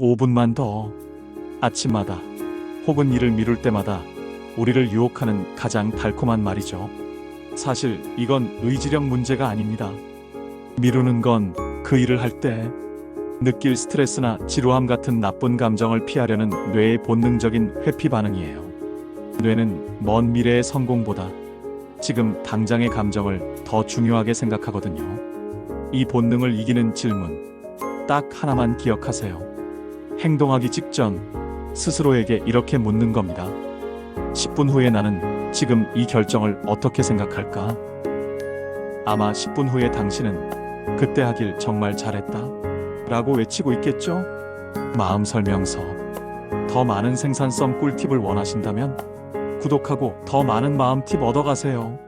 5분만 더. 아침마다 혹은 일을 미룰 때마다 우리를 유혹하는 가장 달콤한 말이죠. 사실 이건 의지력 문제가 아닙니다. 미루는 건 그 일을 할 때 느낄 스트레스나 지루함 같은 나쁜 감정을 피하려는 뇌의 본능적인 회피 반응이에요. 뇌는 먼 미래의 성공보다 지금 당장의 감정을 더 중요하게 생각하거든요. 이 본능을 이기는 질문 딱 하나만 기억하세요. 행동하기 직전 스스로에게 이렇게 묻는 겁니다. 10분 후에 나는 지금 이 결정을 어떻게 생각할까? 아마 10분 후에 당신은 그때 하길 정말 잘했다. 라고 외치고 있겠죠? 마음 설명서. 더 많은 생산성 꿀팁을 원하신다면 구독하고 더 많은 마음 팁 얻어가세요.